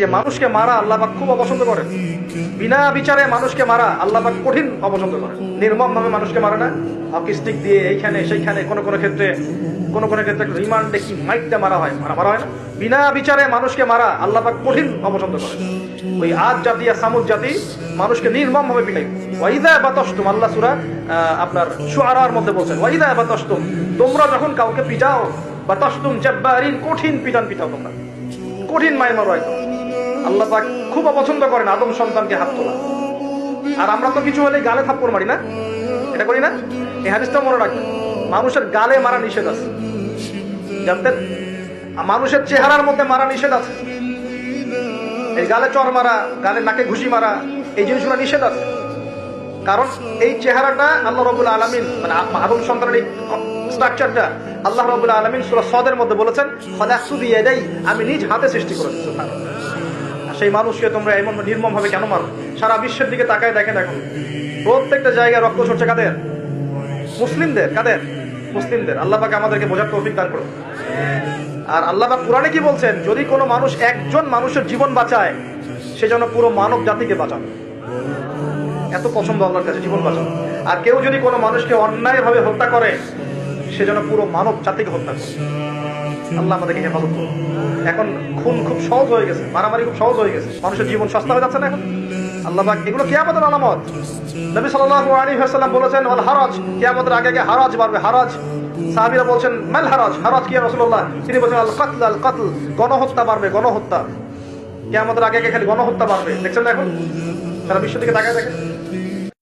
যে মানুষকে মারা আল্লাহ পাক খুব অপছন্দ করেন। বিনা বিচারে মানুষকে মারা আল্লাহ পাক কঠিন অপছন্দ করেন। নির্মম ভাবে মানুষকে মারে না। হকিস্টিক দিয়ে এইখানে, সেইখানে, কোনো কোনো ক্ষেত্রে, কোনো কোনো ক্ষেত্রে রিমান্ডে কি মাইকটা মারা হয়, মারা মারা হয় না। বিনা বিচারে মানুষকে মারা আল্লাহ পাক কঠিন অপছন্দ করেন। ওই আজ জাতি আর সামুদ জাতি মানুষকে নির্মম ভাবে পিটাই ওয়াইদা বাতস্তুম, আল্লাহ সুরা আপনার সুআরার মধ্যে বলছেন ওয়াইদা বাতস্তুম, তোমরা যখন কাউকে পিটাও, বাতস্তুম জাব্বারিন, কঠিন পিটান পিটাও তোমরা। কঠিন মায়ের মারো একদম। আল্লাহ খুব অপছন্দ করেন আদম সন্তানকে হাত তোলা। আর আমরা তো কিছু হলে গালে থাপ্পড় মারি না? এটা করি না? এই হাদিসটা মনে রাখবেন। মানুষের গালে মারা নিষেধ আছে। জানতেন? মানুষের চেহারার মধ্যে মারা নিষেধ আছে। এই গালে চর মারা, গালে নাকে ঘুষি মারা, এই জিনিসগুলো নিষেধ আছে। কারণ এই চেহারাটা আল্লাহ রবুল আলমিন মানে আদম সন্তানের এই স্ট্রাকচারটা আল্লাহ রবুল আলমিন সদের মধ্যে বলেছেন আমি নিজ হাতে সৃষ্টি করেছি। সেই মানুষকে তোমরা এমন নির্মম ভাবে কেন মারো? সারা বিশ্বের দিকে তাকায় দেখেন এখন। প্রত্যেকটা জায়গায় রক্ত ঝরছে কাদের? মুসলিমদের। কাদের? মুসলিমদের। আল্লাহ আমাদেরকে বোঝার তৌফিক দান করুন। আর আল্লাহ পাক কোরআনে কি বলছেন? যদি কোনো মানুষ একজন মানুষের জীবন বাঁচায়, সে যেন পুরো মানব জাতিকে বাঁচাবে এত পছন্দ আল্লাহর কাছে, জীবন বাঁচানো। আর কেউ যদি কোনো মানুষকে অন্যায়ভাবে হত্যা করে সে যেন পুরো মানব জাতিকে হত্যা করে। আল্লাহ আমাদেরকে হেফাজত করুন। এখন খুন খুব সহজ হয়ে গেছে, মারামারি খুব সহজ হয়ে গেছে। মানুষের জীবন সস্তা হয়ে যাচ্ছে না এখন। আল্লাহ পাক এগুলো কিয়ামতের আলামত। নবী সাল্লাল্লাহু আলাইহি ওয়াসাল্লাম বলেছেন, ওয়াল হারাজ কিয়ামতের আগে আগে হারাজ বাড়বে হারাজ। সাহাবীরা বলছেন, মাল হারাজ? হারাজ কি রাসূলুল্লাহ? তিনি বলেছেন, আল কতল আল কতল গণহত্যা বাড়বে গণহত্যা। কিয়ামতের আগে আগে খালি গণহত্যা বাড়বে দেখছেন এখন? সারা বিশ্ব থেকে তাকায় দেখেন।